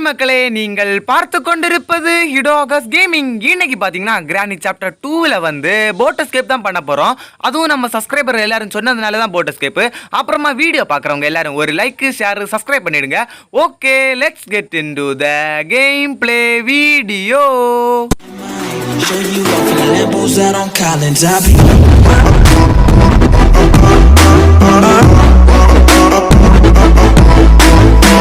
Hi மக்களே நீங்கள் பார்த்து கொண்டிருப்பது ஹிடோகஸ் கேமிங் இன்னைக்கு பார்த்தீங்கன்னா கிரானி சாப்டர் டூவில் வந்து போட் எஸ்கேப் தான் பண்ண போகிறோம் அதுவும் நம்ம சப்ஸ்கிரைபர் எல்லாரும் சொன்னதுனால தான் போட் எஸ்கேப் அப்புறமா வீடியோ பார்க்குறவங்க எல்லாரும் ஒரு லைக் ஷேர் சப்ஸ்கிரைப் பண்ணிடுங்க. Okay let's get into the game play video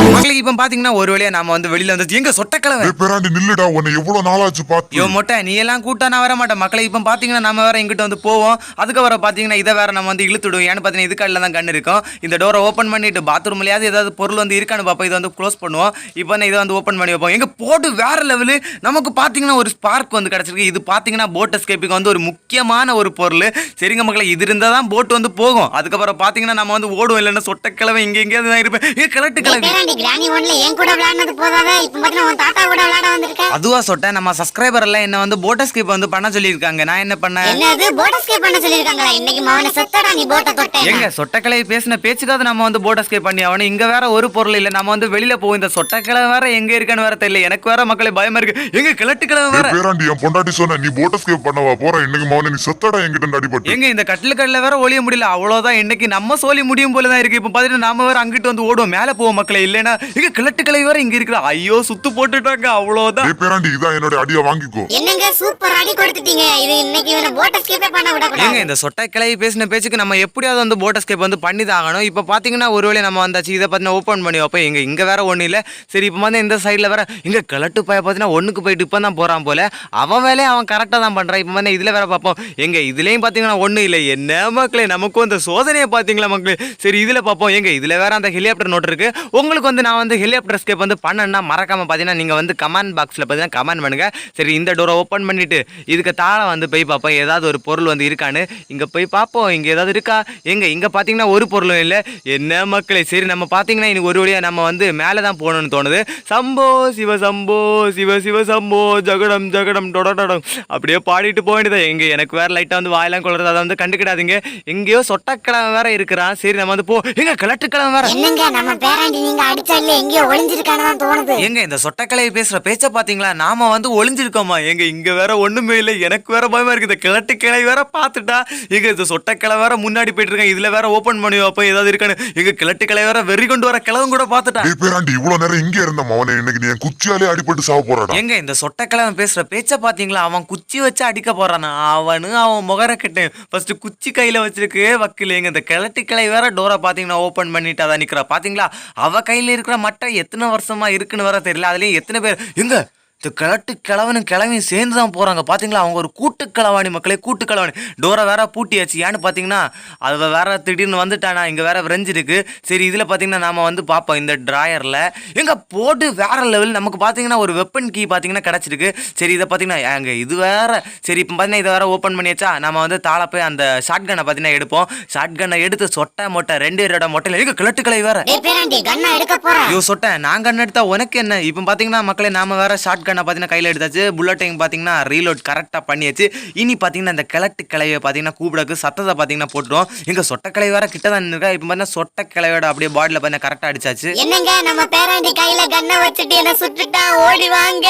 மக்களுக்கு இப்போ பார்த்தீங்கன்னா ஒரு வழியாக நாம வந்து வெளியில் வந்து எங்க சொட்டக்கிழமை? ஏய் பேராண்டி நில்லுடா உன்னை எவ்வளவு நாளாச்சு பார்த்து. யோ மொட்டை நீ எல்லாம் கூட்டா நான் வர மாட்டேன். மக்களை இப்போ பார்த்தீங்கன்னா நம்ம வேற எங்கிட்ட வந்து போவோம். அதுக்கப்புறம் பார்த்தீங்கன்னா இதை வேற நம்ம வந்து இழுத்துடுவோம் ஏன்னு பார்த்தீங்கன்னா இது கல்லில் தான் கண்ணு இருக்கும். இந்த டோரை ஓப்பன் பண்ணிட்டு பாத்ரூம்லயாவது ஏதாவது பொருள் வந்து இருக்கான்னு பார்ப்போம். இதை வந்து க்ளோஸ் பண்ணுவோம். இப்போ நான் இதை வந்து ஓப்பன் பண்ணி வைப்போம். எங்க போட்டு வேற லெவலு நமக்கு பார்த்தீங்கன்னா ஒரு ஸ்பார்க் வந்து கிடச்சிருக்கு. இது பார்த்தீங்கன்னா போட் எஸ்கேப்புக்கு வந்து ஒரு முக்கியமான ஒரு பொருள். சரிங்க மக்களை இது இருந்தால் தான் போட் வந்து போகும். அதுக்கப்புறம் பார்த்தீங்கன்னா நம்ம வந்து ஓடுவோம். இல்லைன்னா சொட்டக்கிழமை இங்கே எங்கேயாவது தான் இருப்பேன். ஏ கிராணி ஒன்ல என் கூட விளையாடுனது போதாத? இப்ப பாத்தீங்கன்னா உன் தாத்தா கூட விளையாட வந்திருக்க. அதுவா சொட்டேன் நம்ம சப்ஸ்கிரைபர் எல்லாம் என்ன வந்து போட் எஸ்கேப் வந்து பண்ண சொல்லியிருக்காங்க. நான் என்ன பண்ணேன்? என்னது? போட் எஸ்கேப் பண்ண சொல்லிருக்காங்களா இன்னைக்கு மவன செத்தடா நீ போட்ட தொட்டேன் எங்க சொட்டக்கலை பேசின பேச்சுக்காவது நம்ம வந்து போட் எஸ்கேப் பண்ணி ஆகணும். இங்க வேற ஒரு பொருள் இல்ல. நம்ம வந்து வெளியில போவோம். இந்த சொட்டக்கிழமை வேற எங்க இருக்கான்னு வேற தெரியல. எனக்கு வேற மக்களே பயமா இருக்கு. எங்க கிழட்டுக்கிழமை வேற? பேராண்டி என் பொண்டாட்டி சொன்ன நீ போட் எஸ்கேப் பண்ணவா? போற. இன்னைக்கு மௌன நீ செத்தடா என்கிட்ட இருந்து அடிபட்டு. எங்க இந்த கட்டிலுக்கல்ல வேற ஒளிய முடியல. அவ்வளவுதான். இன்னைக்கு நம்ம சோலி முடியும் போல தான் இருக்கு. இப்ப பாத்தீங்கன்னா நாம வேற அங்கிட்டு வந்து ஓடுவோம். மேல போவோம் மக்களே. இல்லைன்னா எங்க கிழட்டுக்கிழமை வேற இங்க இருக்கிற ஐயோ சுத்து போட்டுட்டாங்க அவ்வளவுதான். பேராண்டி இதான் என்னோட அடியா வாங்கிக்கோ. என்னங்க சூப்பர் அடி கொடுத்துட்டீங்க. இது இன்னைக்கு இவனை போட் எஸ்கேப்பே பண்ண ஏங்க விடக்கூடாது இந்த சொட்டைக்கிளை பேசின பேச்சுக்கு நம்ம எப்படியாவது வந்து போட் எஸ்கேப் வந்து பண்ணி தான் ஆகணும் இப்போ பார்த்தீங்கன்னா ஒருவேளை நம்ம வந்தாச்சு இதை பார்த்தீங்கன்னா ஓப்பன் பண்ணி வைப்போம். எங்க இங்கே வேற ஒன்றும் இல்லை. சரி இப்போ வந்து இந்த சைடில் வேற இங்கே கிழட்டு பைய பார்த்தீங்கன்னா ஒன்றுக்கு போயிட்டு இப்போ தான் போகிறான் போல. அவன் வேலையை அவன் கரெக்டாக தான் பண்ணுறான் இப்போ வந்து இதில் வேற பார்ப்போம். எங்க இதுலேயும் பார்த்தீங்கன்னா ஒன்றும் இல்லை. என்ன மக்களே நமக்கும் அந்த சோதனையை பார்த்தீங்களா மக்களே? சரி இதில் பார்ப்போம். எங்க இதில் வேற அந்த ஹெலிகாப்டர் நோட் இருக்கு. உங்களுக்கு வந்து நான் வந்து ஹெலிகாப்டர் எஸ்கேப் வந்து பண்ணணும்னா மறக்காம பார்த்தீங்கன்னா நீங்கள் வந்து கமெண்ட் பாக்ஸில் பார்த்தீங்கன்னா கமெண்ட் பண்ணுங்க. சரி இந்த டோரை ஓப்பன் பண்ணிவிட்டு இதுக்கு தாழ வந்து போய் பார்ப்போம். ஏதாவது ஒரு பொருள் வந்து இருக்கான்னு. இங்கே போய் பார்ப்போம். இங்கே ஏதாவது இருக்கா? எங்கே? இங்கே பார்த்தீங்கன்னா ஒரு பொருளும் இல்லை. என்ன மக்களே? சரி நம்ம பார்த்தீங்கன்னா இன்னைக்கு ஒரு வழியாக நம்ம வந்து மேலே தான் போகணும்னு தோணுது. சம்போ சிவ சம்போ சிவ சிவ சம்போ ஜகடம் ஜகடம் டொடடம் அப்படியே பாடிட்டு போக வேண்டியதான் எங்கே? எனக்கு வேறு லைட்டாக வந்து வாயெல்லாம் கொள்றது. அதை வந்து கண்டுக்கிடாதீங்க. எங்கேயோ சொட்டக்கிழமை வேற இருக்கிறான். சரி நம்ம வந்து போ. எங்க? கிழட்டுக்கிழமை வேற. என்னங்க? நம்ம பேராண்டி நீங்க அடிச்சாலே எங்கேயோ ஒளிஞ்சிருக்கான்னு தான் தோணுது. எங்க இந்த சொட்டக்கலை பேசுற பேச்ச பாத்தீங்களா? நாம வந்து ஒளிஞ்சிருக்கோமா? எங்க இங்க வேற ஒண்ணுமே இல்லை. எனக்கு வேற பயமா இருக்கு. இந்த கிழட்டு கிளை வேற பாத்துட்டா எங்க இந்த சொட்டக்கிளை வேற முன்னாடி போயிட்டு இருக்கேன் இதுல வேற ஓபன் பண்ணி வைப்போம் ஏதாவது இருக்கான்னு. எங்க கிழட்டு கிளை வேற வெறி கொண்டு வர கிழவும் கூட பாத்துட்டா. பேராண்டி இவ்வளவு நேரம் இங்க இருந்த மவனே இன்னைக்கு நீ குச்சியாலே அடிபட்டு சாவ போறடா. எங்க இந்த சொட்டக்கிழமை பேசுற பேச்ச பாத்தீங்களா? அவன் குச்சி வச்சு அடிக்க போறானா. அவனு அவன் முகர கட்டேன் ஃபர்ஸ்ட் குச்சி கையில வச்சிருக்கு. வக்கில் எங்க இந்த கிழட்டு கிளை வேற டோரை பாத்தீங்கன்னா ஓபன் பண்ணிட்டு அதான் நிக்கிறா. பாத்தீங்களா? அவ கையில இருக்கிற மட்டும் எத்தனை வருஷமா இருக்குன்னு வர தெரியல. அதுலயும் எத்தனை பேர் எங்க? இந்த கிழட்டு கிழவனும் கிழவையும் சேர்ந்து தான் போகிறாங்க பார்த்தீங்களா அவங்க ஒரு கூட்டு கிழவாணி மக்களே கூட்டு கிழவாணி. டோரை வேற பூட்டியாச்சு. ஏன்னு பார்த்தீங்கன்னா அது வேற திடீர்னு வந்துட்டானா இங்கே வேற விரைஞ்சு இருக்கு. சரி இதில் பார்த்தீங்கன்னா நாம வந்து பார்ப்போம் இந்த ட்ராயரில் எங்க போட்டு வேற லெவல் நமக்கு பார்த்தீங்கன்னா ஒரு வெப்பன் கீ பார்த்தீங்கன்னா கிடச்சிருக்கு. சரி இதை பார்த்தீங்கன்னா ஏங்க இது வேற. சரி இப்போ பார்த்தீங்கன்னா இதை வேற ஓப்பன் பண்ணியாச்சா? நம்ம வந்து தாள போய் அந்த ஷார்ட் கன்னை பார்த்தீங்கன்னா எடுப்போம். ஷார்ட் கன்னை எடுத்து சொட்டை மொட்டை ரெண்டு பேரோட மொட்டையில். எங்க கிழட்டு கிளை வேற? ஐயோ சொட்டேன் நான் கண்ணு எடுத்தா உனக்கு என்ன? இப்போ பார்த்தீங்கன்னா மக்களே நாம வேற ஷார்ட் கண்ணை பார்த்தீங்கன்னா கையில் எடுத்தாச்சு. புல்லட்டையும் பார்த்தீங்கன்னா ரீலோட் கரெக்டாக பண்ணியாச்சு. இனி பார்த்தீங்கன்னா இந்த கிழட்டு கிளையை பார்த்தீங்கன்னா கூப்பிடக்கு சத்தத்தை பார்த்தீங்கன்னா போட்டுருவோம் எங்க சொட்ட கிளை வேற கிட்ட தான் இருக்கா இப்போ பார்த்தீங்கன்னா சொட்ட கிளையோட அப்படியே பாடியில் பார்த்தீங்கன்னா கரெக்டாக அடிச்சாச்சு. என்னங்க நம்ம பேராண்டி கையில கண்ணை வச்சுட்டு என்ன சுட்டுட்டான் ஓடி வாங்க.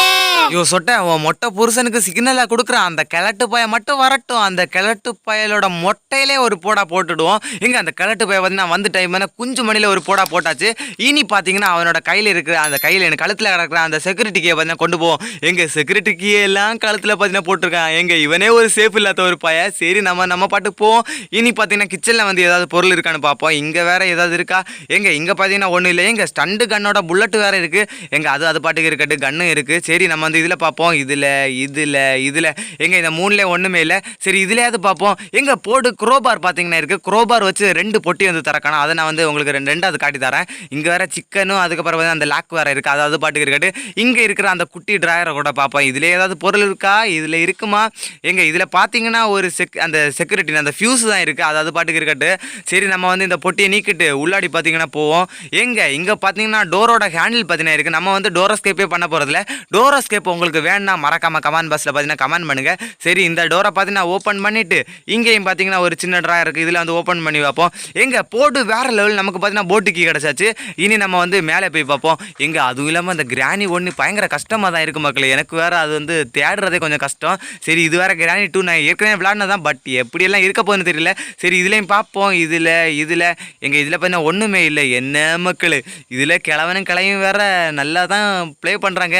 ஐயோ சொட்ட உன் மொட்டை புருஷனுக்கு சிக்னலா கொடுக்குறான். அந்த கிழட்டு பய மட்டும் வரட்டும். அந்த கிழட்டு பயலோட மொட்டையிலே ஒரு போடா போட்டுடுவோம். எங்க அந்த கிழட்டு பய பார்த்தீங்கன்னா வந்து டைம் குஞ்சு மணில ஒரு போடா போட்டாச்சு. இனி பார்த்தீங்கன்னா அவனோட கையில் இருக்கிற அந்த கையில் எனக்கு கழுத்தில் கிடக்குற அந்த செக்யூரிட்டிக்கே பார்த்தீங்கன்னா கொண்டு போவோம். எங்க செக்யூரிட்டிக்கு எல்லாம் கழுத்தில் பார்த்தீங்கன்னா போட்டிருக்கான் எங்க இவனே ஒரு சேஃப் இல்லாத ஒரு பைய சரி நம்ம நம்ம பாட்டுக்கு போவோம். இனி பார்த்தீங்கன்னா கிச்சனில் வந்து ஏதாவது பொருள் இருக்கான்னு பார்ப்போம். இங்கே வேற ஏதாவது இருக்கா? எங்க இங்கே பார்த்தீங்கன்னா ஒன்றும் இல்லை. எங்கள் ஸ்டண்டு கன்னோட புல்லட்டு வேற இருக்கு. எங்க அது அது பாட்டுக்கு இருக்கட்டு கன்னும் இருக்கு. சரி நம்ம வந்து இதில் பார்ப்போம். இதில் இதில் இதில். எங்க இந்த மூணுல ஒன்றுமே இல்லை. சரி இதுலேயாவது பார்ப்போம். எங்க போடு குரோபார் பார்த்தீங்கன்னா இருக்கு. குரோபார் வச்சு ரெண்டு பொட்டி வந்து திறக்கணும். அதை நான் வந்து உங்களுக்கு ரெண்டு ரெண்டாவது காட்டி தரேன் இங்கே வேற சிக்கனும் அதுக்கப்புறம் வந்து அந்த லாக் வேற இருக்கு. அதாவது பாட்டுக்கு இருக்கட்டு இங்கே இருக்கிற அந்த குட்டி ட்ராயரை கூட பார்ப்போம். இதில் ஏதாவது பொருள் இருக்கா? இதில் இருக்குமா? எங்கள் இதில் பார்த்தீங்கன்னா ஒரு செக் அந்த செக்யூரிட்டி அந்த ஃபியூஸ் தான் இருக்குது அது அது பாட்டுக்கு இருக்கட்டு சரி நம்ம வந்து இந்த பொட்டியை நீக்கிட்டு உள்ளாடி பார்த்தீங்கன்னா போவோம். எங்கே இங்கே பார்த்தீங்கன்னா டோரோட ஹேண்டில் பார்த்தீங்கன்னா இருக்குது நம்ம வந்து டோரோஸ்கேப்பே பண்ண போகிறதில்ல டோரோஸ்கேப் உங்களுக்கு வேணாம் மறக்காம கமெண்ட் பாக்ஸில் பார்த்தீங்கன்னா கமெண்ட் பண்ணுங்கள் சரி இந்த டோரை பார்த்தீங்கன்னா ஓப்பன் பண்ணிவிட்டு இங்கேயும் பார்த்தீங்கன்னா ஒரு சின்ன ட்ராயர் இருக்குது இதில் வந்து ஓப்பன் பண்ணி பார்ப்போம். எங்கே போட்டு வேற லெவல் நமக்கு பார்த்தீங்கன்னா போட்டு கீ கிடச்சாச்சு. இனி நம்ம வந்து மேலே போய் பார்ப்போம். எங்கே அதுவும் இல்லாமல் அந்த கிராணி ஒன்று பயங்கர கஷ்டமாக தான் இருக்குது மக்களே. எனக்கு வேறு அது வந்து தேடுறதே கொஞ்சம் கஷ்டம். சரி இது வேற கிராணி டூ நான் ஏற்கனவே விளாட்னதான் பட் எப்படியெல்லாம் இருக்க போகுதுன்னு தெரியல. சரி இதுலேயும் பார்ப்போம். இதில் இதில். எங்கள் இதில் பார்த்தீங்கன்னா ஒன்றுமே இல்லை. என்ன மக்கள்? இதில் கிழவனும் கிளையும் வேறு நல்லா தான் ப்ளே பண்ணுறாங்க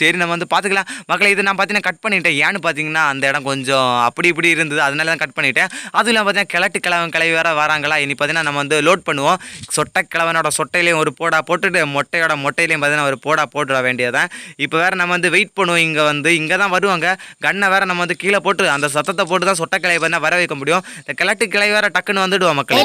சரி நம்ம வந்து பார்த்துக்கலாம். மக்களை இது நான் பார்த்தீங்கன்னா கட் பண்ணிட்டேன். ஏன்னு பார்த்தீங்கன்னா அந்த இடம் கொஞ்சம் அப்படி இப்படி இருந்தது. அதனால தான் கட் பண்ணிட்டேன். அதுவும் இல்லாமல் பார்த்தீங்கன்னா கிழட்டு கிழவன் கிளவி வேறு வராங்களா? இனி பார்த்தீங்கன்னா நம்ம வந்து லோட் பண்ணுவோம். சொட்டை கிழவனோட சொட்டையிலையும் ஒரு போடா போட்டுட்டு மொட்டையோட மொட்டையிலையும் பார்த்தீங்கன்னா ஒரு போடா போட்டுட வேண்டியதான் இப்போ வேறு நம்ம வந்து வெயிட் பண்ணுவோம். இங்கே வந்து இங்கே தான் வருவாங்க. கண்ணை வேற நம்ம வந்து கீழே போட்டு அந்த சத்தத்தை போட்டு தான் சொட்டை கிளை பார்த்தீங்கன்னா வர வைக்க முடியும். இந்த கிழட்டு கிளை வேற டக்குன்னு வந்துடுவோம் மக்களே.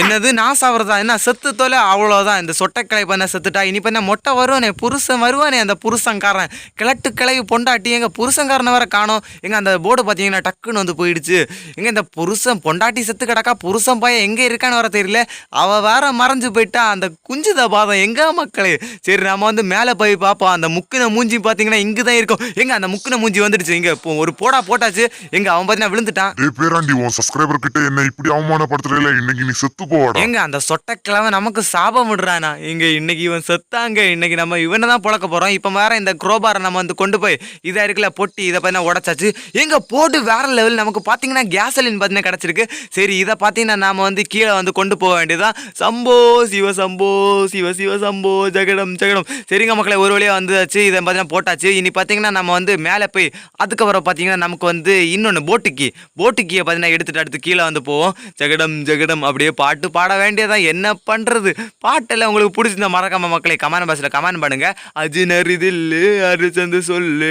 என்னது நான் சாவறதா? என்ன செத்து தொலை? அவ்வளோதான் இந்த சொட்டைக்கிளை பண்ண செத்துட்டா? இனி பண்ண மொட்டை வருவானே புருஷன் வருவானே அந்த புருஷன்காரன். கிழட்டு கிளவி பொண்டாட்டி எங்க புருஷன்காரனை வேற காணோம். எங்க அந்த போர்டு பார்த்தீங்கன்னா டக்குன்னு வந்து போயிடுச்சு. எங்க இந்த புருஷன் பொண்டாட்டி செத்து கிடக்கா? புருஷன் பையன் எங்க இருக்கான்னு வர தெரியல. அவ வேற மறைஞ்சு போயிட்டா. அந்த குஞ்சுத பாதம் எங்க மக்களே? சரி நம்ம வந்து மேலே போய் பார்ப்போம். அந்த முக்கின மூஞ்சி பார்த்தீங்கன்னா இங்கே தான் இருக்கும். எங்க அந்த முக்கின மூஞ்சி வந்துடுச்சு? இங்க இப்போ ஒரு போடா போட்டாச்சு. எங்க அவன் பார்த்தீங்கன்னா விழுந்துட்டான். டேய் பேராண்டி உன் சப்ஸ்கிரைபர் கிட்ட என்ன இப்படி அவமானப்படுத்துறீல? இன்னைக்கு நீ செத்து போவாடா. எங்க அந்த சொட்டக்கிழமை நமக்கு சாபம் விடுறானா? இங்க இன்னைக்கு இவன் செத்தாங்க. இன்னைக்கு நம்ம இவனை தான் புழக்க போறோம். இப்ப வேற இந்த குரோபாரை நம்ம வந்து கொண்டு போய் இதா இருக்குல்ல பொட்டி இதை பார்த்தீங்கன்னா உடச்சாச்சு. எங்க போட்டு வேற லெவல் நமக்கு பாத்தீங்கன்னா கேசலின் பார்த்தீங்கன்னா கிடைச்சிருக்கு. சரி இதை பார்த்தீங்கன்னா நாம வந்து கீழே வந்து கொண்டு போக வேண்டியதுதான். சம்போ சிவ சம்போ சிவ சிவ சம்போ ஜெகடம் ஜெகடம். சரிங்க மக்களை ஒரு வழியாக வந்துச்சு இதை பார்த்தீங்கன்னா போட்டாச்சு. இனி பார்த்தீங்கன்னா நம்ம வந்து மேலே போய் அதுக்கப்புறம் பார்த்தீங்கன்னா நமக்கு வந்து இன்னொன்று போட்டுக்கி. போட்டுக்கியை பார்த்தீங்கன்னா எடுத்துகிட்டு அடுத்து கீழே வந்து போவோம். ஜெகடம் ஜெகடம் அப்படியே பாட்டு பாட வேண்டியதான் என்ன பண்ணுறது பாட்டெல்லாம் உங்களுக்கு பிடிச்சிருந்த மறக்காம மக்களை கமெண்ட் பாக்ஸில் கமெண்ட் பண்ணுங்கள் அஜினர் இது இல்லை அரிசந்து சொல்லு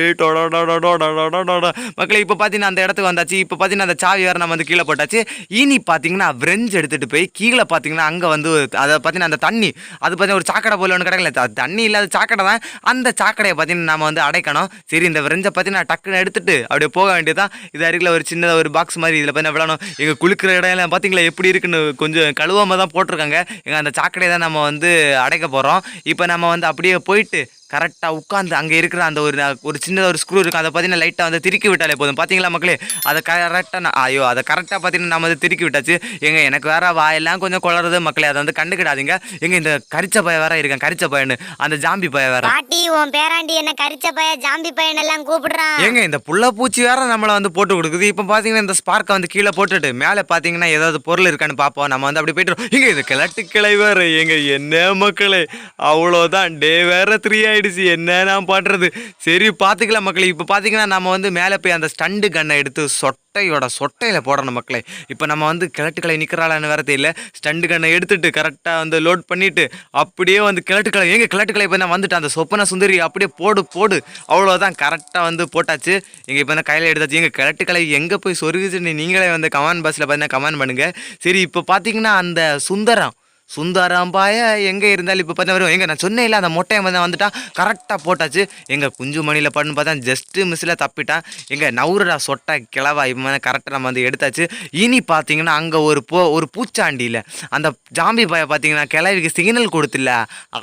மக்களை இப்போ பார்த்தீங்கன்னா அந்த இடத்துக்கு வந்தாச்சு. இப்போ பார்த்தீங்கன்னா அந்த சாவி வேறு நம்ம வந்து கீழே போட்டாச்சு. இனி பார்த்தீங்கன்னா பிரெஞ்சு எடுத்துகிட்டு போய் கீழே பார்த்தீங்கன்னா அங்கே வந்து அதை பார்த்தீங்கன்னா அந்த தண்ணி அது பார்த்தீங்கன்னா ஒரு சாக்கடை போல ஒன்று கிடைக்கல. தண்ணி இல்லாத சாக்கடை தான். அந்த சாக்கடையை பார்த்தீங்கன்னா நம்ம வந்து அடைக்கணும். சரி இந்த விரெஞ்சை பார்த்தீங்கன்னா டக்குன்னு எடுத்துட்டு அப்படியே போக வேண்டியதான் இது அருகில் ஒரு சின்னதாக ஒரு பாக்ஸ் மாதிரி இதில் பார்த்தீங்கன்னா விளாடணும் எங்கள் குளிக்கிற இடம் பார்த்திங்களா பார்த்தீங்களா எப்படி இருக்குன்னு கொஞ்சம் கழுவாம தான் போட்டிருக்காங்க. எங்கள் அந்த சாக்கடையை தான் நம்ம வந்து அடைக்க போகிறோம் இப்போ நம்ம வந்து அப்படியே போயிட்டு கரெக்டாக உட்காந்து அங்கே இருக்கிற அந்த ஒரு ஒரு சின்னதாக ஒரு ஸ்க்ரூ இருக்கும். அதை பார்த்தீங்கன்னா லைட்டாக வந்து திருக்கி விட்டாலே போதும். பார்த்தீங்களா மக்களே? அதை கரெக்டாக ஐயோ அதை கரெக்டாக பார்த்தீங்கன்னா நம்ம வந்து திருக்கி விட்டாச்சு. எங்க எனக்கு வேற வாயெல்லாம் கொஞ்சம் குளருது மக்களே. அதை வந்து கண்டுக்கிடாதீங்க. எங்க இந்த கரிச்ச பய வேற இருக்கேன். கரிச்ச பையனு. அந்த ஜாம்பி பய வேற. பாட்டி உன் பேராண்டி என்ன கரிச்ச பைய ஜாம்பி பையன் எல்லாம் கூப்பிடுறான். ஏங்க இந்த புள்ள பூச்சி வேற நம்மளை வந்து போட்டு கொடுக்குது. இப்போ பார்த்தீங்கன்னா இந்த ஸ்பார்க்கை வந்து கீழே போட்டுட்டு மேலே பார்த்தீங்கன்னா ஏதாவது பொருள் இருக்கான்னு பார்ப்போம் நம்ம வந்து அப்படி போயிட்டு இங்க இது கிழட்டு கிளை வேற. எங்க என்ன மக்களே? அவ்வளோதான் டே வேற த்ரீ ஆயிடுச்சு. என்ன நான் பண்ணுறது சரி பார்த்துக்கலாம் மக்களை. இப்போ பார்த்தீங்கன்னா நம்ம வந்து மேலே போய் அந்த ஸ்டண்டு கன்னை எடுத்து சொட்டையோட சொட்டையில் போடணும் மக்களை. இப்போ நம்ம வந்து கிழட்டுக்களை நிற்கிறாளான்னு வேற தெரியல. ஸ்டண்டு கன்னை எடுத்துட்டு கரெக்டாக வந்து லோட் பண்ணிவிட்டு அப்படியே வந்து கிழட்டுக்களை எங்க கிழட்டுக்களை இப்போ நான் வந்துட்டு அந்த சொப்பன சுந்தரி அப்படியே போடு போடு. அவ்வளோதான் கரெக்டாக வந்து போட்டாச்சு. எங்கள் இப்போ தான் கையில் எடுத்தாச்சு? எங்கள் கிழட்டுக்களை எங்கே போய் சொருகுச்சுன்னு நீங்களே வந்து கமெண்ட் பாக்ஸில் பார்த்தீங்கன்னா கமெண்ட் பண்ணுங்கள் சரி இப்போ பார்த்தீங்கன்னா அந்த சுந்தரம் சுந்தரம்பாயை எங்கே இருந்தாலும் இப்போ பார்த்தா வரும். எங்கே நான் சொன்னேன்ல அந்த மொட்டையை வந்து வந்துட்டான் கரெக்டாக போட்டாச்சு. எங்கள் குஞ்சு மணியில் பண்ணு பார்த்தா ஜஸ்ட்டு மிஸ்ஸில் தப்பிட்டான் எங்கள் நவுரடா சொட்டை கிளவா இப்போ கரெக்டாக நம்ம வந்து எடுத்தாச்சு. இனி பார்த்தீங்கன்னா அங்கே ஒரு போ ஒரு பூச்சாண்டியில் அந்த ஜாம்பி பாயை பார்த்தீங்கன்னா கிளவிக்கு சிக்னல் கொடுத்துல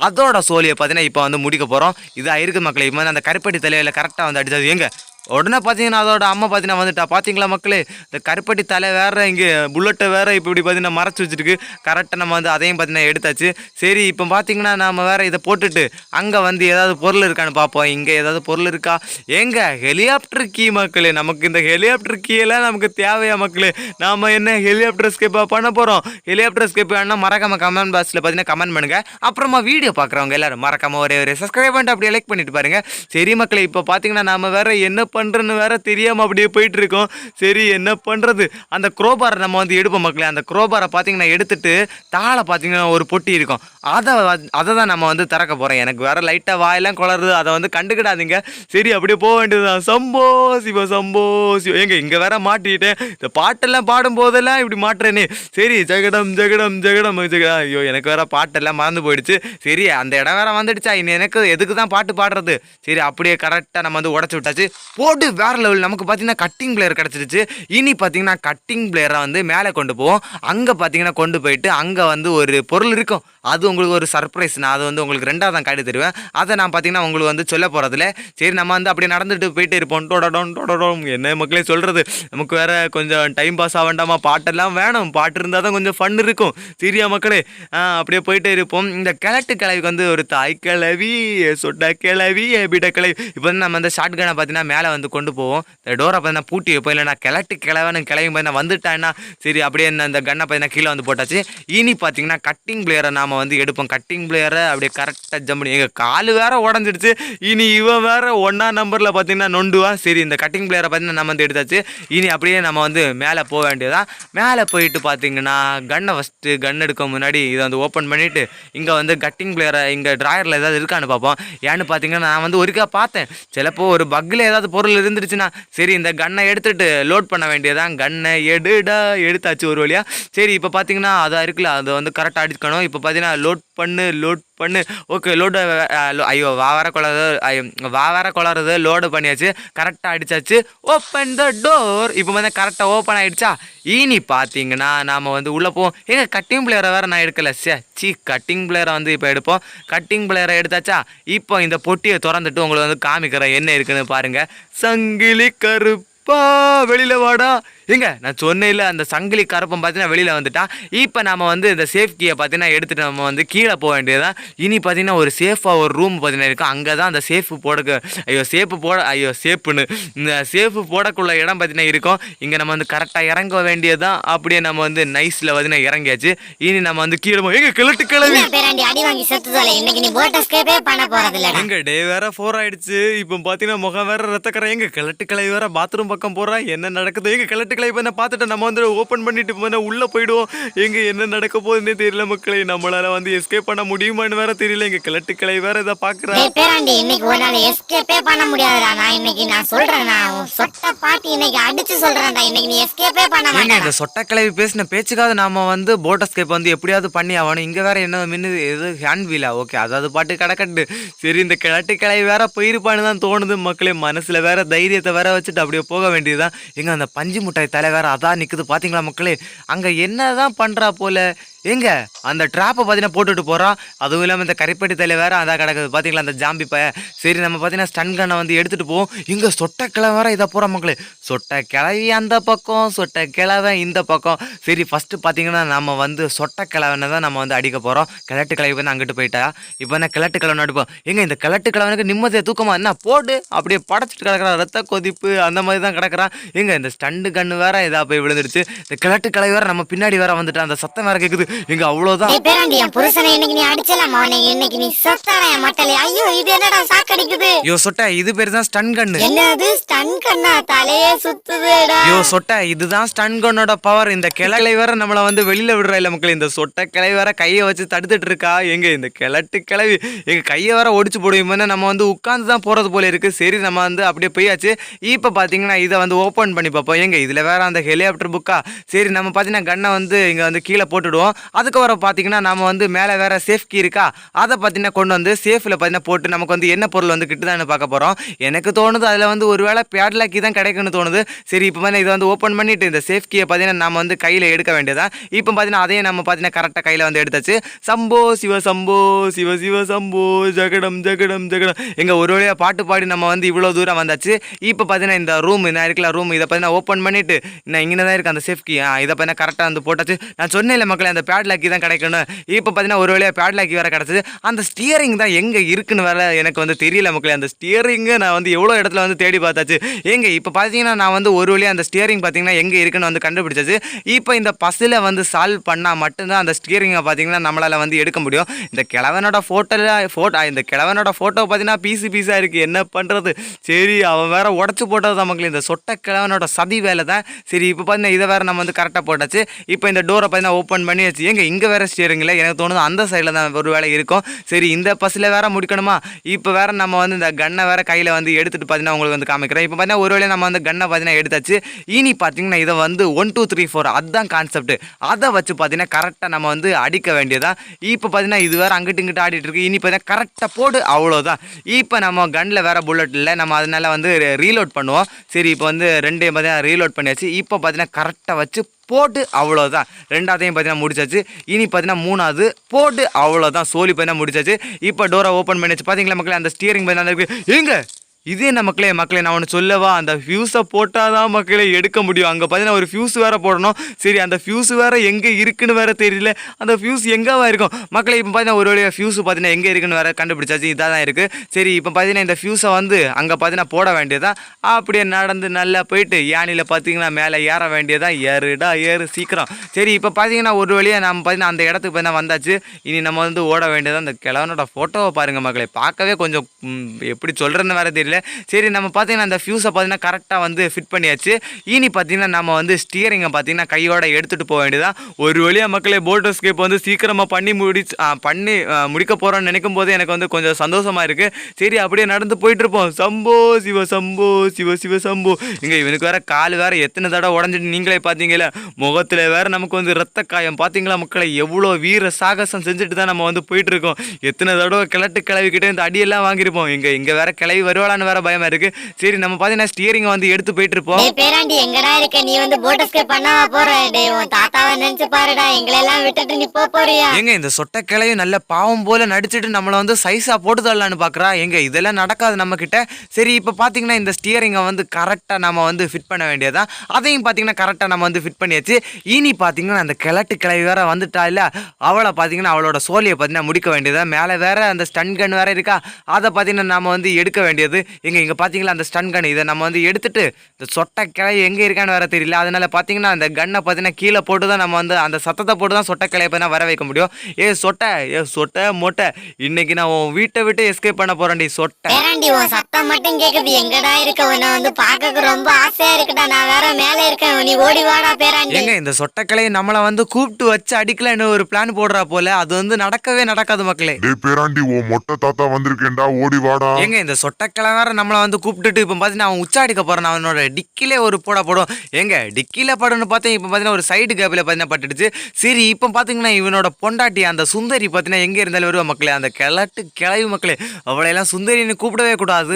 அதோட சோழியை பார்த்தீங்கன்னா இப்போ வந்து முடிக்க போகிறோம் இதாக இருக்குது மக்களை இப்போ வந்து அந்த கருப்பட்டி தலையில் கரெக்டாக வந்து அடிச்சது எங்கே? உடனே பார்த்தீங்கன்னா அதோட அம்மா பார்த்தீங்கன்னா வந்துட்டா. பார்த்தீங்களா மக்களே? இந்த கருப்பட்டி தலை வேறு இங்கே புல்லட்டை வேறு இப்போ இப்படி பார்த்தீங்கன்னா மறைச்சி வச்சிருக்கு. கரெக்டாக நம்ம வந்து அதையும் பார்த்தீங்கன்னா எடுத்தாச்சு. சரி இப்போ பார்த்தீங்கன்னா நம்ம வேற இதை போட்டுட்டு அங்கே வந்து ஏதாவது பொருள் இருக்கான்னு பார்ப்போம் இங்கே ஏதாவது பொருள் இருக்கா? எங்கே ஹெலிகாப்டர் கீ மக்களே. நமக்கு இந்த ஹெலிகாப்டர் கீயெல்லாம் நமக்கு தேவையா மக்களே? நாம் என்ன ஹெலிகாப்டர் ஸ்கேப்பா பண்ண போகிறோம் ஹெலிகாப்டர் ஸ்கேப் வேணால் மறக்காம கமெண்ட் பாக்ஸில் பார்த்தீங்கன்னா கமெண்ட் பண்ணுங்கள் அப்புறமா வீடியோ பார்க்குறவங்க எல்லாரும் மறக்காம ஒரே ஒரு சப்ஸ்கிரைப் பண்ணிட்டு அப்படியே லைக் பண்ணிட்டு பாருங்க. சரி மக்களே இப்போ பார்த்தீங்கன்னா நாம் வேறு என்ன பண்ணுறேன்னு வேற தெரியாமல் அப்படியே போயிட்டு இருக்கோம் சரி என்ன பண்ணுறது அந்த குரோபாரை நம்ம வந்து எடுப்போம் மக்களே. அந்த குரோபாரை பார்த்தீங்கன்னா எடுத்துட்டு தாளை பார்த்தீங்கன்னா ஒரு பொட்டி இருக்கும். அதை அதை தான் நம்ம வந்து திறக்க போகிறோம் எனக்கு வேற லைட்டாக வாயெல்லாம் குளருது. அதை வந்து கண்டுக்கிடாதீங்க. சரி அப்படியே போக வேண்டியதுதான். சம்போ சிவ சம்போ சிவ. எங்க இங்கே வேற மாட்டிக்கிட்டேன் இந்த பாட்டெல்லாம் பாடும் போதெல்லாம் இப்படி மாட்டுறேனே. சரி ஜெகடம் ஜெகடம் ஜெகடம் ஜெகடா ஐயோ எனக்கு வேற பாட்டெல்லாம் மறந்து போயிடுச்சு. சரி அந்த இடம் வேற வந்துடுச்சா? இன்னும் எனக்கு எதுக்கு தான் பாட்டு பாடுறது? சரி அப்படியே கரெக்டாக நம்ம வந்து உடச்சி விட்டாச்சு. போட்டு வேற லெவல் நமக்கு பார்த்தீங்கன்னா கட்டிங் பிளேயர் கிடச்சிருச்சு. இனி பார்த்தீங்கன்னா கட்டிங் பிளேயரை வந்து மேலே கொண்டு போவோம். அங்கே பார்த்தீங்கன்னா கொண்டு போயிட்டு அங்கே வந்து ஒரு பொருள் இருக்கும். அது உங்களுக்கு ஒரு சர்ப்ரைஸ் நான் அது வந்து உங்களுக்கு ரெண்டாவது தான் காட்டி தருவேன். அதை நான் பார்த்தீங்கன்னா உங்களுக்கு வந்து சொல்ல போகிறதில்ல சரி நம்ம வந்து அப்படியே நடந்துட்டு போயிட்டே இருப்போம். டோடோடோம் டோடோடோம். என்ன மக்களே சொல்கிறது நமக்கு வேறு கொஞ்சம் டைம் பாஸ் ஆக வேண்டாமா? பாட்டெல்லாம் வேணும். பாட்டு இருந்தால் தான் கொஞ்சம் ஃபன் இருக்கும். சரியா மக்களே? அப்படியே போயிட்டே இருப்போம். இந்த கிழட்டு கிளவிக்கு வந்து ஒரு தாய் கிளவி சொட்ட கிளவி பிட கிளவி இப்போ வந்து நம்ம அந்த ஷார்ட் கனை பார்த்தீங்கன்னா மேலே வந்து கொண்டு போவோம். இந்த டோரை பார்த்தீங்கன்னா பூட்டி வைப்போம். இல்லைனா கிழட்டு கிளவனு கிளவி பார்த்தீங்கன்னா வந்துட்டான்னா சரி அப்படியே இந்த- கண்ணை கன்னை பார்த்தீங்கன்னா கீழே வந்து போட்டாச்சு. இனி பார்த்தீங்கன்னா கட்டிங் பிளேயரை நம்ம வந்து எடுப்போம். கட்டிங் பிளேயரை அப்படியே கரெக்டாக ஜம்ப் பண்ணி எங்கள் கால் வேற உடஞ்சிடுச்சு. இனி இவன் வேற ஒன்றா நம்பரில் பார்த்தீங்கன்னா நொண்டுவா. சரி இந்த கட்டிங் பிளேயரை பார்த்தீங்கன்னா நம்ம வந்து எடுத்தாச்சு. இனி அப்படியே நம்ம வந்து மேலே போக வேண்டியதான் மேலே போயிட்டு பார்த்தீங்கன்னா கன்னை ஃபஸ்ட்டு கன் எடுக்க முன்னாடி இதை வந்து ஓப்பன் பண்ணிவிட்டு இங்கே வந்து கட்டிங் பிளேயரை இங்கே ட்ராயரில் ஏதாவது இருக்கான்னு பார்ப்போம். ஏன்னு பார்த்தீங்கன்னா நான் வந்து ஒருக்கா பார்த்தேன். சிலப்போ ஒரு பக்கில் ஏதாவது பொருள் இருந்துருச்சுன்னா சரி இந்த கன்னை எடுத்துட்டு லோட் பண்ண வேண்டியதான் கன்னை எடுடா எடுத்தாச்சு ஒரு வழியா. சரி இப்போ பார்த்தீங்கன்னா அதாக இருக்குல்ல அதை வந்து கரெக்டாக அடிக்கணும் இப்போ பார்த்தீங்கன்னா லோட் பண்ணு லோட் பண்ணு. ஓகே லோடு ஐயோ வா வர குளறது ஐயோ வா வர குளறது லோடு பண்ணியாச்சு. கரெக்டாக அடிச்சாச்சு. ஓப்பன் த டோர் இப்போ வந்து கரெக்டாக ஓப்பன் ஆகிடுச்சா இனி பார்த்தீங்கன்னா நாம் வந்து உள்ளே போவோம். எங்கள் கட்டிங் பிளேயரை வேறு நான் எடுக்கல. சே சி கட்டிங் பிளேயரை வந்து இப்போ எடுப்போம். கட்டிங் பிளேயரை எடுத்தாச்சா? இப்போ இந்த பொட்டியை திறந்துட்டு உங்களுக்கு வந்து காமிக்கிறேன். என்ன இருக்குன்னு பாருங்கள் சங்கிலி கருப்பா வெளியில் வாடா. ஏங்க நான் சொன்னேன்ல அந்த சங்கிலி கருப்பம் பார்த்தீங்கன்னா வெளியில் வந்துட்டான். இப்போ நம்ம வந்து இந்த சேஃப் கீயை பார்த்தீங்கன்னா எடுத்துகிட்டு நம்ம வந்து கீழே போக வேண்டியதுதான் இனி பார்த்தீங்கன்னா ஒரு சேஃபாக ஒரு ரூம் பார்த்தீங்கன்னா இருக்கும் அங்கே தான் அந்த சேஃபு போட ஐயோ சேஃபு போட ஐயோ சேஃப்னு இந்த சேஃபு போடக்குள்ள இடம் பார்த்தீங்கன்னா இருக்கும். இங்கே நம்ம வந்து கரெக்டாக இறங்க வேண்டியதுதான் அப்படியே நம்ம வந்து நைஸில் பார்த்தீங்கன்னா இறங்கியாச்சு. இனி நம்ம வந்து கீழே எங்க கிழட்டு கிளவி என்ன பேராண்டி அடி வாங்கி செத்து தொலை இன்னைக்கு நீ போட் எஸ்கேப்பே பண்ண போறது இல்லடா எங்க டே வேற ஃபோர் ஆயிடுச்சு. இப்போ பார்த்தீங்கன்னா முகம் வேற ரத்தக்கரை. எங்க கிழட்டு கிளவி வேற பாத்ரூம் பக்கம் போறா? என்ன நடக்குது? எங்க கிழட்டு கிளவி பண்ண பார்த்துட்டு நம்ம வந்து ஓப்பன் பண்ணிட்டு இப்போ உள்ள போயிடுவோம். எங்க என்ன நடக்க போகுதுன்னே தெரியல மக்களே. நம்மளால வந்து எஸ்கேப் பண்ண முடியுமான்னு வேற தெரியல. எங்க கிழட்டு கிளவி வேற இதை பேராண்டி இன்னைக்கு ஒரு நாள் எஸ்கேப்பே பண்ண முடியாதுடா. நான் இன்னைக்கு நான் சொல்றேன் நான் சொட்ட பாட்டி இன்னைக்கு அடிச்சு சொல்றேன்டா. இன்னைக்கு நீ எஸ்கேப்பே பண்ண மாட்டேன் இந்த சொட்ட கிளவி பேசின பேச்சுக்காவது நாம வந்து போட் எஸ்கேப் வந்து எப்படியாவது பண்ணி ஆகணும். இங்க வேற என்ன மின்னு எது ஹேண்ட் வீலா ஓகே அதாவது பாட்டு கிடக்கட்டு. சரி இந்த கிழட்டு கிளவி வேற போயிருப்பான்னு தான் தோணுது மக்களே. மனசுல வேற தைரியத்தை வேற வச்சுட்டு அப்படியே போக வேண்டியதுதான். எங்க அந்த பஞ்சு முட்டாய் தலைவர் அதான் நிற்குது பார்த்தீங்களா மக்களே? அங்க என்னதான் பண்றா போல? எங்க? அந்த ட்ராப்பை பார்த்தீங்கன்னா போட்டுட்டு போகிறான் அதுவும் இல்லாமல் இந்த கரைப்பட்டி தலை வேற அதான் கிடக்குது. பார்த்தீங்களா அந்த ஜாம்பி பய? சரி நம்ம பார்த்தீங்கன்னா ஸ்டன் கன்னை வந்து எடுத்துகிட்டு போவோம். இங்கே சொட்ட கிழமை வேற இதை போகிற மக்களே. சொட்ட கிளவி அந்த பக்கம் சொட்ட கிழவன் இந்த பக்கம். சரி ஃபஸ்ட்டு பார்த்தீங்கன்னா நம்ம வந்து சொட்ட கிழவனை தான் நம்ம வந்து அடிக்க போகிறோம் கிழட்டு கிழவி வந்து அங்கிட்டு போயிட்டா. இப்போ என்ன கிழட்டு கிழவன் அடிப்போம்? எங்க இந்த கிழட்டு கிழவனுக்கு நிம்மதியை தூக்கமா? என்ன போடு. அப்படியே படைச்சிட்டு கிடக்குறான். ரத்த கொதிப்பு அந்த மாதிரி தான் கிடக்குறான். எங்க இந்த ஸ்டண்டு கன்று வேற இதாக போய் விழுந்துருச்சு இந்த கிழட்டு கிழவி வேற நம்ம பின்னாடி வேற வந்துட்டான் அந்த சத்தம் வேற கேட்குது எங்க அவ்வளோதான் டேய் பேராண்டி என் புருஷனை இன்னைக்கு நீ அடிச்சலாம் அவனை இன்னைக்கு நீ செத்தாடா என் மட்டலே. ஐயோ இது என்னடா சாக்கடிக்குது யோ சொட்ட இது பேர் தான் ஸ்டன் கன்னு என்னது? ஸ்டன் கண்ணா தலையே சுத்துதுடா. யோ சொட்ட இதுதான் ஸ்டன் கன்னோட பவர் இந்த கிளை வேற நம்மளை வந்து வெளியில விடுற இல்ல மக்கள். இந்த சொட்ட கிளை வேற கையை வச்சு தடுத்துட்டு இருக்கா. எங்க இந்த கிழட்டு கிளவி எங்க கையை வேற ஒடிச்சு போடுவோம் நம்ம வந்து உட்கார்ந்து தான் போறது போல இருக்கு. சரி நம்ம வந்து அப்படியே போயாச்சு. இப்போ பாத்தீங்கன்னா இதை வந்து ஓப்பன் பண்ணி பார்ப்போம். எங்க இதுல வேற அந்த ஹெலிகாப்டர் புக்கா சரி நம்ம பாத்தீங்கன்னா கன்னை வந்து இங்க வந்து கீழே போட்டுடுவோம். அதுக்கப்புறம் பார்த்தீங்கன்னா நம்ம வந்து மேலே வேறு சேஃப் கீ இருக்கா? அதை பார்த்தீங்கன்னா கொண்டு வந்து சேஃபில் பார்த்தீங்கன்னா போட்டு நமக்கு வந்து என்ன பொருள் வந்து கிட்டுதான்னு பார்க்க போகிறோம் எனக்கு தோணுது அதில் வந்து ஒருவேளை பேட்லாக்கி தான் கிடைக்குன்னு தோணுது. சரி இப்போ வந்து இதை வந்து ஓப்பன் பண்ணிவிட்டு இந்த சேஃப் கீயை பார்த்தீங்கன்னா நம்ம வந்து கையில் எடுக்க வேண்டியதான் இப்போ பார்த்தீங்கன்னா அதையும் நம்ம பார்த்தீங்கன்னா கரெக்டாக கையில் வந்து எடுத்தாச்சு. சம்போ சிவ சம்போ சிவ சிவ சம்போ ஜகடம் ஜகடம் ஜகடம். எங்கள் ஒரு வழியாக பாட்டு பாடி நம்ம வந்து இவ்வளோ தூரம் வந்தாச்சு. இப்போ பார்த்தீங்கன்னா இந்த ரூம் என்ன இருக்கல ரூம் இதை பார்த்தீங்கன்னா ஓப்பன் பண்ணிவிட்டு நான் இங்கே தான் இருக்கு அந்த சேஃப்கி இதை பார்த்தீங்கன்னா கரெக்டாக வந்து போட்டாச்சு. நான் சொன்னேன் மக்களே அந்த பேட்லாக்கி தான் கிடைக்கணும். இப்போ பார்த்தீங்கன்னா ஒரு வழியாக பேட்லாக்கி வேறு கிடச்சிது. அந்த ஸ்டியரிங் தான் எங்கே இருக்குன்னு வேற எனக்கு வந்து தெரியல மக்களே. அந்த ஸ்டியரிங்கு நான் வந்து எவ்வளோ இடத்துல வந்து தேடி பார்த்தாச்சு. எங்கே இப்போ பார்த்தீங்கன்னா நான் வந்து ஒரு வழியாக அந்த ஸ்டியரிங் பார்த்தீங்கன்னா எங்கே இருக்குன்னு வந்து கண்டுபிடிச்சாச்சு. இப்போ இந்த பஸ்ஸில் வந்து சால்வ் பண்ணால் மட்டும்தான் அந்த ஸ்டியரிங்கை பார்த்தீங்கன்னா நம்மளால் வந்து எடுக்க முடியும். இந்த கிழவனோட ஃபோட்டோவில் ஃபோட்டோ இந்த கிழவனோட ஃபோட்டோ பார்த்தீங்கன்னா பீஸு பீஸாக இருக்குது என்ன பண்ணுறது சரி அவன் வேற உடச்சி போட்டது தான் மக்கள். இந்த சொட்ட கிழவனோட சதி வேலை தான் சரி இப்போ பார்த்தீங்கன்னா இதை வேறு நம்ம வந்து கரெக்டாக போட்டாச்சு. இப்போ இந்த டோரை பார்த்தீங்கன்னா ஓப்பன் பண்ணி வச்சு ஏங்க இங்கே வேற ஸ்டியரிங்கில் எனக்கு தோணுது அந்த சைடில் தான் ஒரு வேலை இருக்கும். சரி இந்த பஸ்ஸில் வேற முடிக்கணுமா? இப்போ வேற நம்ம வந்து இந்த கன்னை வேற கையில் வந்து எடுத்துட்டு பார்த்தீங்கன்னா உங்களுக்கு வந்து காமிக்கிறேன். இப்போ பார்த்தீங்கன்னா ஒரு வேளை நம்ம வந்து கன்னை பார்த்தீங்கன்னா எடுத்தாச்சு. இனி பார்த்தீங்கன்னா இதை வந்து ஒன் டூ த்ரீ ஃபோர் அதுதான் கான்செப்ட் அதை வச்சு பார்த்தீங்கன்னா கரெக்டாக நம்ம வந்து அடிக்க வேண்டியதான் இப்போ பார்த்தீங்கன்னா இது வேறு அங்கிட்டு இங்கிட்டு ஆடிட்டு இருக்கு. இனி பார்த்தீங்கன்னா கரெக்டாக போடு அவ்வளோதான் இப்போ நம்ம கன்னில் வேற புல்லட் இல்லை நம்ம அதனால வந்து ரீலோட் பண்ணுவோம். சரி இப்போ வந்து ரெண்டையும் பார்த்தீங்கன்னா ரீலோட் பண்ணியாச்சு. இப்போ பார்த்தீங்கன்னா கரெக்டாக வச்சு போட்டு அவ்வளோதான் ரெண்டாவதையும் பார்த்தீங்கன்னா முடிச்சாச்சு. இனி பார்த்தீங்கன்னா மூணாவது போட்டு அவ்வளோதான் சோலி பார்த்தீங்கன்னா முடிச்சாச்சு. இப்போ டோரை ஓப்பன் பண்ணியாச்சு. பார்த்தீங்களா மக்களே அந்த ஸ்டியரிங் பார்த்தீங்கன்னா இருக்குது எங்கே? இது என்ன மக்களே மக்களே நான் ஒன்று சொல்லவா? அந்த ஃபியூஸை போட்டால் தான் மக்களே எடுக்க முடியும். அங்கே பார்த்தீங்கன்னா ஒரு ஃபியூஸ் வேறு போடணும். சரி அந்த ஃபியூஸ் வேறு எங்கே இருக்குன்னு வேறு தெரியல. அந்த ஃபியூஸ் எங்கேவா இருக்கும்? மக்களே இப்போ பார்த்தீங்கன்னா ஒரு வழியாக ஃபியூஸ் பார்த்தீங்கன்னா எங்கே இருக்குன்னு வேறு கண்டுபிடிச்சாச்சு. இதாக தான் இருக்குது சரி இப்போ பார்த்தீங்கன்னா இந்த ஃபியூஸை வந்து அங்கே பார்த்தீங்கன்னா போட வேண்டியதான் அப்படியே நடந்து நல்லா போயிட்டு யானையில் பார்த்தீங்கன்னா மேலே ஏற வேண்டியதான் ஏறுடா ஏறு சீக்கிரம். சரி இப்போ பார்த்தீங்கன்னா ஒரு வழியாக நம்ம பார்த்தீங்கன்னா அந்த இடத்துக்கு பார்த்தீங்கன்னா வந்தாச்சு. இனி நம்ம வந்து ஓட வேண்டியதான் அந்த கிழவனோட ஃபோட்டோவை பாருங்கள் மக்களே. பார்க்கவே கொஞ்சம் எப்படி சொல்கிறேன்னு வேறு தெரியல. சரி நம்ம பார்த்தீங்கன்னா அந்த ஃபியூஸை பார்த்தீங்கன்னா கரெக்டாக வந்து ஃபிட் பண்ணியாச்சு. இனி பார்த்தீங்கன்னா நம்ம வந்து ஸ்டியரிங்கை பார்த்தீங்கன்னா கையோட எடுத்துகிட்டு போக வேண்டியதான் ஒரு வழியாக மக்களே போட் எஸ்கேப் வந்து சீக்கிரமாக பண்ணி முடிச்சு பண்ணி முடிக்க போகிறோம்னு நினைக்கும் போது எனக்கு வந்து கொஞ்சம் சந்தோஷமாக இருக்குது சரி அப்படியே நடந்து போயிட்டு இருப்போம். சம்போ சிவ சம்போ சிவ சிவ சம்போ. இங்கே இவனுக்கு வேற கால் வேற எத்தனை தடவை உடஞ்சிட்டு நீங்களே பார்த்தீங்களா முகத்தில் வேற நமக்கு வந்து ரத்த காயம். பார்த்தீங்களா மக்களை எவ்வளோ வீர சாகசம் செஞ்சுட்டு தான் நம்ம வந்து போயிட்டு இருக்கோம். எத்தனை தடவை கிழட்டு கிளவிக்கிட்டே இந்த அடியெல்லாம் வாங்கியிருப்போம். இங்கே இங்கே வேற கிளவி வருவாளான்னு வேற பயமா இருக்கு. சரி நம்ம பார்த்தீங்கன்னா ஸ்டியரிங்கை வந்து எடுத்து போயிட்டு இருப்போம் பேராண்டி எங்கடா இருக்க? நீ வந்து போட் எஸ்கேப் பண்ணவா போற. டேய் உன் தாத்தாவை நினைச்சு பாருடா. எங்களை எல்லாம் விட்டுட்டு நீ போப் போறியா? ஏங்க இந்த சொட்ட கிளையும் நல்ல பாவம் போல நடிச்சிட்டு நம்மளை வந்து சைஸா போட்டு தள்ளலான்னு பாக்குறா. எங்க இதெல்லாம் நடக்காது நம்ம கிட்ட சரி இப்போ பாத்தீங்கன்னா இந்த ஸ்டியரிங்கை வந்து கரெக்டா நம்ம வந்து ஃபிட் பண்ண வேண்டியதா அதையும் பாத்தீங்கன்னா கரெக்டா நம்ம வந்து ஃபிட் பண்ணியாச்சு. இனி பாத்தீங்கன்னா அந்த கிழட்டு கிளவி வேற வந்துட்டா இல்ல? அவளை பாத்தீங்கன்னா அவளோட சோழியை பாத்தீங்கன்னா முடிக்க வேண்டியதா மேலே வேற அந்த ஸ்டன் கன் வேற இருக்கா? அதை பாத்தீங்கன்னா நம்ம வந்து எடுக்க வேண்டியது. எங்க இங்க பாத்தீங்களா அந்த ஸ்டன் கன் இதை நம்ம வந்து எடுத்துட்டு இந்த சொட்ட கிளை எங்க இருக்கான்னு வேற தெரியல. அதனால பாத்தீங்கன்னா அந்த கன்னை பாத்தீங்கன்னா கீழே போட்டு தான் நம்ம வந்து அந்த சத்தத்தை போட்டு தான் சொட்ட கிளையை பார்த்தீங்கன்னா வர வைக்க முடியும். ஏ சொட்டை ஏ சொட்டை மொட்டை. இன்னைக்கு நான் உன் வீட்டை விட்டு எஸ்கேப் பண்ண போறேன்டி சொட்டை. பேராண்டி உன் சத்தம் மட்டும் கேக்குது. எங்கடா இருக்க? உன்னை வந்து பார்க்க ரொம்ப ஆசையா இருக்குடா. நான் வேற மேல இருக்கேன். நீ ஓடி வாடா பேராண்டி. ஏங்க இந்த சொட்டக்கலையை நம்மளை வந்து கூப்பிட்டு வச்சு அடிக்கலன்னு ஒரு பிளான் போடுறா போல. அது வந்து நடக்கவே நடக்காது மக்களே. டேய் பேராண்டி ஓ மொட்டை தாத்தா வந்திருக்கேன்டா. ஓடி வாடா. ஏங்க இந்த சொட்டக்கிழமை வேற நம்மளை வந்து கூப்பிட்டுட்டு இப்போ பார்த்தீங்கன்னா அவன் உச்சாடிக்க போறான். அவனோட டிக்கிலே ஒரு போட போடும் ஏங்க டிக்கில படுன்னு பார்த்தேன் இப்போ பார்த்தீங்கன்னா ஒரு சைடு கேப்பில் பார்த்தீங்கன்னா பட்டுடுச்சு. சரி இப்போ பார்த்தீங்கன்னா இவனோட பொண்டாட்டி அந்த சுந்தரி பார்த்தீங்கன்னா எங்கே இருந்தாலும் வருவா மக்களே. அந்த கிழட்டு கிளவி மக்களே அவளையெல்லாம் சுந்தரின்னு கூப்பிடவே கூடாது.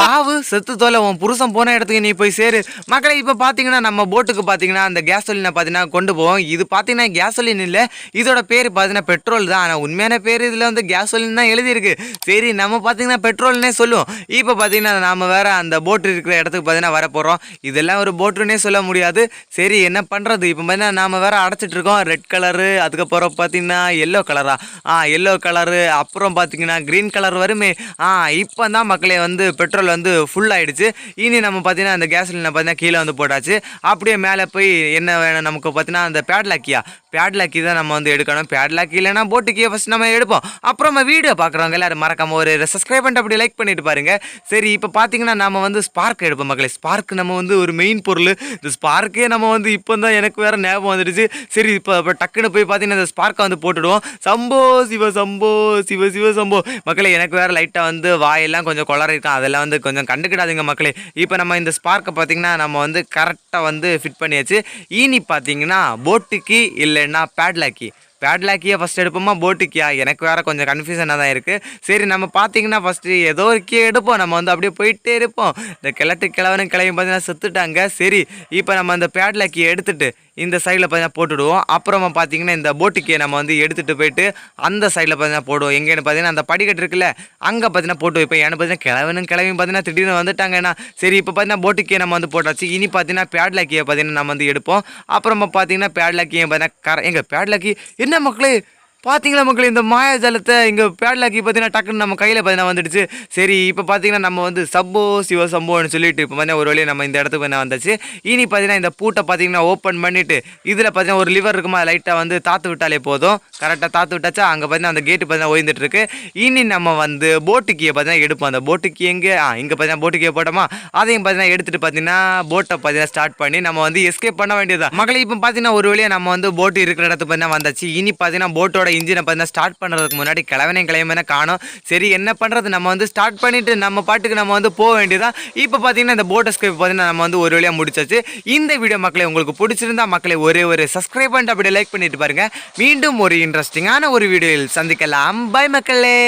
சாவு செத்து தோலை உன் புருஷன் போன இடத்துக்கு நீ போய் சேரு. மக்களே இப்போ பார்த்தீங்கன்னா நம்ம போட்டுக்கு பார்த்தீங்கன்னா அந்த கேசோலினை பார்த்தீங்கன்னா கொண்டு போவோம். இது பார்த்தீங்கன்னா கேசோலின் இல்லை இதோட பேர் பார்த்தீங்கன்னா பெட்ரோல் தான். ஆனால் உண்மையான பேர் இதில் வந்து கேசோலின் தான் எழுதியிருக்கு. சரி நம்ம பார்த்தீங்கன்னா பெட்ரோல்னே சொல்லுவோம். இப்போ பார்த்தீங்கன்னா நாம் வேறு அந்த போட் இருக்கிற இடத்துக்கு பார்த்தீங்கன்னா வர போகிறோம் இதெல்லாம் ஒரு போட்டுன்னே சொல்ல முடியாது. சரி என்ன பண்ணுறது இப்போ பார்த்தீங்கன்னா நாம் வேறு அடைச்சிட்ருக்கோம் ரெட் கலரு அதுக்கப்புறம் பார்த்தீங்கன்னா எல்லோ கலரா ஆ? எல்லோ கலரு அப்புறம் பார்த்தீங்கன்னா க்ரீன் கலர் வருமே? ஆ இப்போ தான் மக்களே வந்து பெட்ரோல் வந்து ஃபுல் ஆயிடுச்சு. இனி நம்ம பார்த்தீங்கன்னா அந்த கேஸ்லினை பார்த்தீங்கன்னா கீழே வந்து போட்டாச்சு. அப்படியே மேலே போய் என்ன வேணும் நமக்கு பார்த்தீங்கன்னா அந்த பேட்லாக்கியா பேட்லாக்கி தான் நம்ம வந்து எடுக்கணும். பேட்லாக்கி இல்லைன்னா போட்டுக்கே ஃபஸ்ட் நம்ம எடுப்போம். அப்புறம் வீடியோ பார்க்குறவங்க எல்லாரும் மறக்காம ஒரு சப்ஸ்கிரைப் பண்ணிட்டு அப்படி லைக் பண்ணிட்டு பாருங்க. சரி இப்போ பார்த்தீங்கன்னா நம்ம வந்து ஸ்பார்க் எடுப்போம் மக்களே. ஸ்பார்க் நம்ம வந்து ஒரு மெயின் பொருள். இந்த ஸ்பார்க்கே நம்ம வந்து இப்போ தான் எனக்கு வேற ஞாபகம் வந்துடுச்சு. சரி இப்போ இப்போ டக்குன்னு போய் பார்த்தீங்கன்னா இந்த ஸ்பார்க்கை வந்து போட்டுடுவோம். சம்போ சிவ சம்போ சிவ சிவ சம்போ. மக்களே எனக்கு வேற லைட்டாக வந்து வாயெல்லாம் கொஞ்சம் குளற அதெல்லாம் வந்து கொஞ்சம் கண்டுக்கிடாதீங்க மக்களே. இப்போ நம்ம இந்த ஸ்பார்க்கை பார்த்தீங்கன்னா நம்ம வந்து கரெக்டாக வந்து ஃபிட் பண்ணியாச்சு. இனி பார்த்தீங்கன்னா போட்டுக்கு இல்லைன்னா பேட்லாக்கி பேட்லாக்கியே ஃபஸ்ட் எடுப்போமா? போட்டுக்கியா எனக்கு வேறு கொஞ்சம் கன்ஃபியூஷனாக தான் இருக்குது சரி நம்ம பார்த்தீங்கன்னா ஃபஸ்ட்டு ஏதோ ஒரு கீ எடுப்போம். நம்ம வந்து அப்படியே போயிட்டே இருப்போம். இந்த கிழட்டு கிழவனும் கிளையும் பார்த்தீங்கன்னா செத்துட்டாங்க. சரி இப்போ நம்ம அந்த பேட்லாக்கியை எடுத்துட்டு இந்த சைடில் பார்த்தீங்கன்னா போட்டுடுவோம். அப்புறமா பார்த்தீங்கன்னா இந்த போட்டுக்கியை நம்ம வந்து எடுத்துகிட்டு போயிட்டு அந்த சைடில் பார்த்தீங்கன்னா போடுவோம். எங்கேன்னு பார்த்தீங்கன்னா அந்த படிக்கட்டு இருக்குல்ல அங்கே பார்த்தீங்கன்னா போட்டு வைப்போம். ஏன்னு பார்த்தீங்கன்னா கிழவனும் கிளவியும் பார்த்தீங்கன்னா திடீர்னு வந்துட்டாங்கன்னா சரி இப்போ பார்த்தீங்கன்னா போட்டுக்கியை நம்ம வந்து போட்டாச்சு. இனி பார்த்தீங்கன்னா பேட்லாக்கியை பார்த்தீங்கன்னா நம்ம வந்து எடுப்போம். அப்புறமா பார்த்தீங்கன்னா பேட்லாக்கியை பார்த்தீங்கன்னா கர எங்கள் பேட்லாக்கி என்ன மக்களே பார்த்தீங்களா மக்கள் இந்த மாயாஜாலத்தை இங்கே பேட்லாக்கி பார்த்தீங்கன்னா டக்குன்னு நம்ம கையில் பார்த்தீங்கன்னா வந்துடுச்சு. சரி இப்போ பார்த்தீங்கன்னா நம்ம வந்து சம்போ சிவ சம்போன்னு சொல்லிட்டு இப்போ பார்த்தீங்கன்னா ஒரு வழியை நம்ம இந்த இடத்துக்கு என்ன வந்தாச்சு. இனி பார்த்தீங்கன்னா இந்த பூட்டை பார்த்தீங்கன்னா ஓப்பன் பண்ணிட்டு இதில் பார்த்தீங்கன்னா ஒரு லிவர் இருக்குமா லைட்டாக வந்து தாத்து விட்டாலே போதும். கரெக்டாக தாத்து விட்டாச்சா அங்கே பார்த்தீங்கன்னா அந்த கேட்டு பார்த்தீங்கன்னா ஓய்ந்துட்டுருக்கு. இனி நம்ம வந்து போட்டுக்கியை பார்த்தீங்கன்னா எடுப்போம். அந்த போட்டு கீ எங்கே? ஆ இங்கே பார்த்தீங்கன்னா போட்டுக்கியை போட்டோமா? அதையும் பார்த்தீங்கன்னா எடுத்துகிட்டு பார்த்தீங்கன்னா போட்டை பார்த்தீங்கன்னா ஸ்டார்ட் பண்ணி நம்ம வந்து எஸ்கேப் பண்ண வேண்டியதான் மக்களை இப்போ பார்த்தீங்கன்னா ஒரு வழியாக நம்ம வந்து போட்டு இருக்கிற இடத்துக்கு பார்த்தீங்கன்னா வந்தாச்சு. இனி பார்த்தீங்கன்னா போட்டோட இன்ஜினை பார்த்தீங்கன்னா ஸ்டார்ட் பண்ணுறதுக்கு முன்னாடி கிளவனையும் கிளம்பினா காணும். சரி என்ன பண்ணுறது நம்ம வந்து ஸ்டார்ட் பண்ணிவிட்டு நம்ம பாட்டுக்கு நம்ம வந்து போக வேண்டியதான் இப்போ பார்த்தீங்கன்னா இந்த போட்டோ ஸ்கிரிப் பார்த்தீங்கன்னா நம்ம வந்து ஒரு வழியாக முடிச்சாச்சு. இந்த வீடியோ மக்களை உங்களுக்கு பிடிச்சிருந்தா மக்களை ஒரே ஒரு சப்ஸ்கிரைப் பண்ணிட்டு அப்படியே லைக் பண்ணிட்டு பாருங்கள் மீண்டும் ஒரு இன்ட்ரெஸ்டிங்கான ஒரு வீடியோவில் சந்திக்கலாம். பை மக்களே!